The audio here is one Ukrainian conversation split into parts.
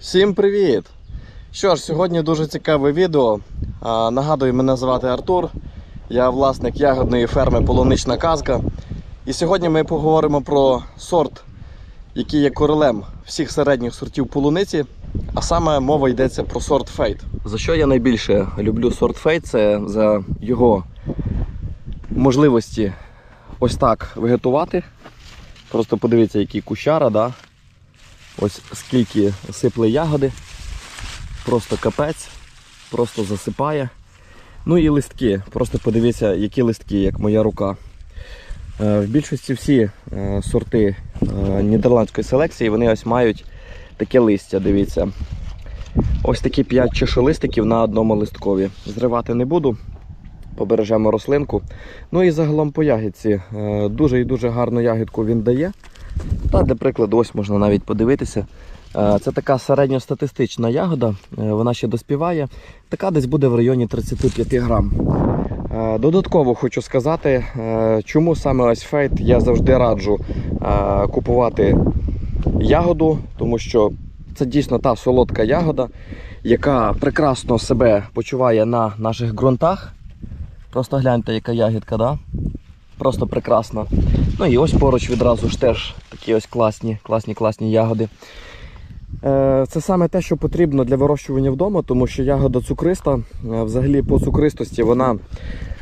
Всім привіт! Що ж, сьогодні дуже цікаве відео. А, Нагадую, мене звати Артур. Я власник ягодної ферми Полунична казка. І сьогодні ми поговоримо про сорт, який є королем всіх середніх сортів полуниці. А саме мова йдеться про сорт Фейт. За що я найбільше люблю сорт Фейт? Це за його можливості ось так вегетувати. Просто подивіться, який кущара, да? Ось скільки сипле ягоди. Просто капець, просто засипає. Ну і листки. Просто подивіться, які листки, як моя рука. Е, В більшості всі е, сорти е, нідерландської селекції вони ось мають таке листя, дивіться. Ось такі 5 чешолистиків на одному листкові. Зривати не буду, побережемо рослинку. Ну і загалом по ягідці. Дуже і дуже гарну ягідку він дає. Та, для прикладу, ось можна навіть подивитися. Е, Це така середньостатистична ягода, е, вона ще доспіває. Така десь буде в районі 35 грам. Е, Додатково хочу сказати, чому саме ось фейт я завжди раджу купувати ягоду, тому що це дійсно та солодка ягода, яка прекрасно себе почуває на наших ґрунтах. Просто гляньте, яка ягідка, да? Просто прекрасна. Ну і ось поруч відразу ж теж такі ось класні, класні, класні ягоди. Е, Це саме те, що потрібно для вирощування вдома, тому що ягода цукриста, е, взагалі по цукристості вона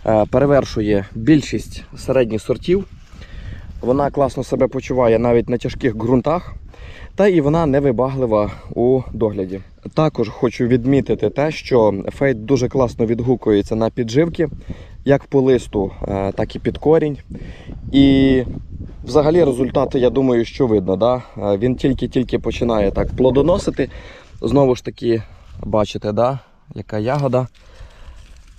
е, перевершує більшість середніх сортів. Вона класно себе почуває навіть на тяжких ґрунтах. Та і вона невибаглива у догляді. Також хочу відмітити те, що фейт дуже класно відгукується на підживки, як по листу, е, так і під корінь. І взагалі результати, я думаю, що видно. Да? Е, Він тільки-тільки починає так плодоносити. Знову ж таки, бачите, да? яка ягода.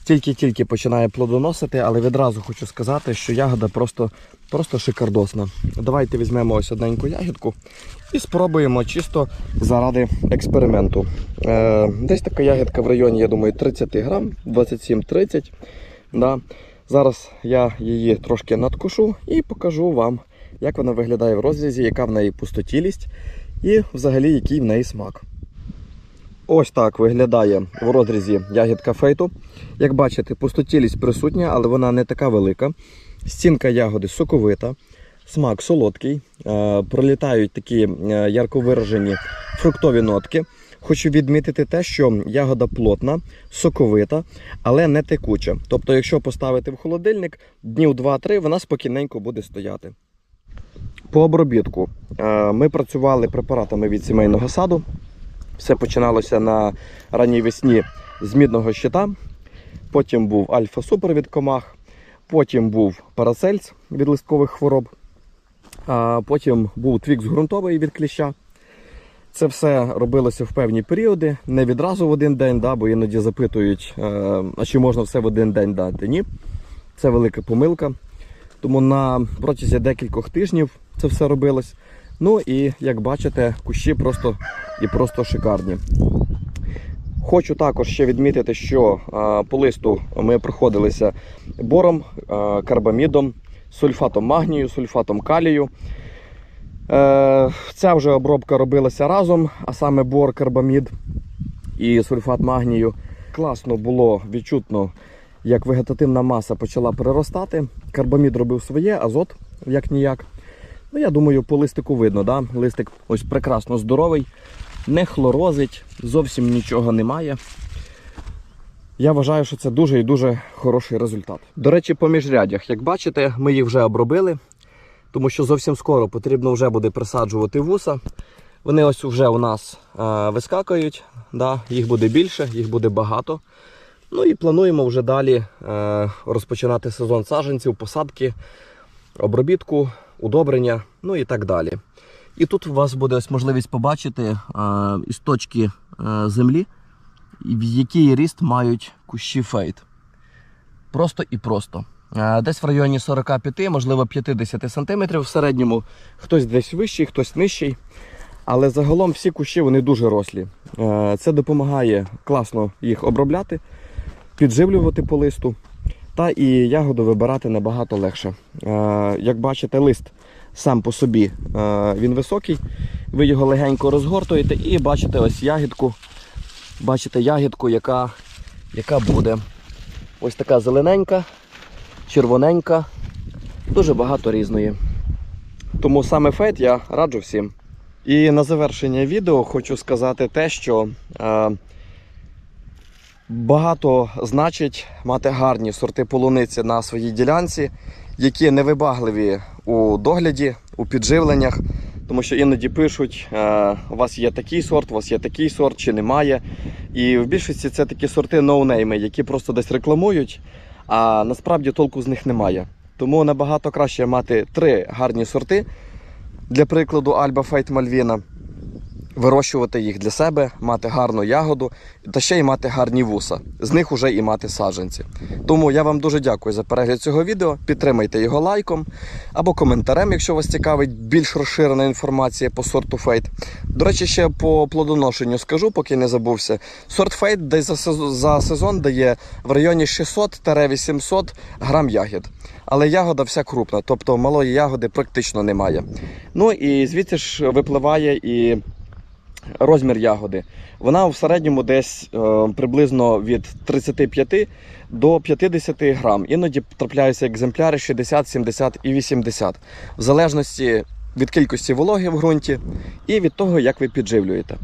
Тільки-тільки починає плодоносити, але відразу хочу сказати, що ягода просто, просто шикардосна. Давайте візьмемо ось одненьку ягідку і спробуємо чисто заради експерименту. Е, десь така ягідка в районі, я думаю, 30 грам, 27-30. Да. Зараз я її трошки надкушу і покажу вам, як вона виглядає в розрізі, яка в неї пустотілість і взагалі який в неї смак. Ось так виглядає в розрізі ягідка фейту. Як бачите, пустотілість присутня, але вона не така велика. Стінка ягоди соковита, смак солодкий, е, пролітають такі е, ярко виражені фруктові нотки. Хочу відмітити те, що ягода плотна, соковита, але не текуча. Тобто, якщо поставити в холодильник, днів 2-3 вона спокійненько буде стояти. По обробітку Е, ми працювали препаратами від сімейного саду. Все починалося на ранній весні з мідного щита. Потім був альфа-супер від комах, потім був парацельс від листкових хвороб, а потім був твікс ґрунтовий від кліща. Це все робилося в певні періоди, не відразу в один день, да, бо іноді запитують, е, а чи можна все в один день дати. Ні. Це велика помилка. Тому на протязі декількох тижнів це все робилось. Ну і як бачите, кущі просто і просто шикарні. Хочу також ще відмітити, що а, по листу ми проходилися бором, а, карбамідом, сульфатом магнію, сульфатом калію. Е, ця вже обробка робилася разом, а саме бор, карбамід і сульфат магнію. Класно було відчутно, як вегетативна маса почала приростати. Карбамід робив своє, азот як ніяк. Ну, я думаю, по листику видно, да? листик ось прекрасно здоровий, не хлорозить, зовсім нічого немає. Я вважаю, що це дуже і дуже хороший результат. До речі, по міжрядях, як бачите, ми їх вже обробили, тому що зовсім скоро потрібно вже буде присаджувати вуса. Вони ось вже у нас е, вискакують, да? їх буде більше, їх буде багато. Ну і плануємо вже далі е, розпочинати сезон саджанців, посадки, обробітку, удобрення, ну і так далі. І тут у вас буде ось можливість побачити е, із точки е, землі, в який ріст мають кущі фейт. Просто і просто. Е, Десь в районі 45, можливо 50 см в середньому. Хтось десь вищий, хтось нижчий. Але загалом всі кущі вони дуже рослі. Це допомагає класно їх обробляти, підживлювати по листу. Та і ягоду вибирати набагато легше. Е, Як бачите, лист сам по собі е, він високий. Ви його легенько розгортуєте і бачите ось ягідку. Бачите ягідку, яка, яка буде. Ось така зелененька, червоненька, дуже багато різної. Тому саме фейт я раджу всім. І на завершення відео хочу сказати те, що е, багато значить мати гарні сорти полуниці на своїй ділянці, які невибагливі у догляді, у підживленнях. Тому що іноді пишуть, е, у вас є такий сорт, у вас є такий сорт чи немає. І в більшості це такі сорти ноунейми, які просто десь рекламують, а насправді толку з них немає. Тому набагато краще мати три гарні сорти, для прикладу, Альба Фейт Мальвіна, вирощувати їх для себе, мати гарну ягоду та ще й мати гарні вуса. З них уже і мати саджанці. Тому я вам дуже дякую за перегляд цього відео. Підтримайте його лайком або коментарем, якщо вас цікавить більш розширена інформація по сорту Фейт. До речі, ще по плодоношенню скажу, поки не забувся. Сорт Фейт за сезон дає в районі 600-800 грам ягід. Але ягода вся крупна, тобто малої ягоди практично немає. Ну і звідси ж випливає і розмір ягоди. Вона в середньому десь е, приблизно від 35 до 50 грам. Іноді трапляються екземпляри 60, 70 і 80. В залежності від кількості вологи в ґрунті і від того, як ви підживлюєте.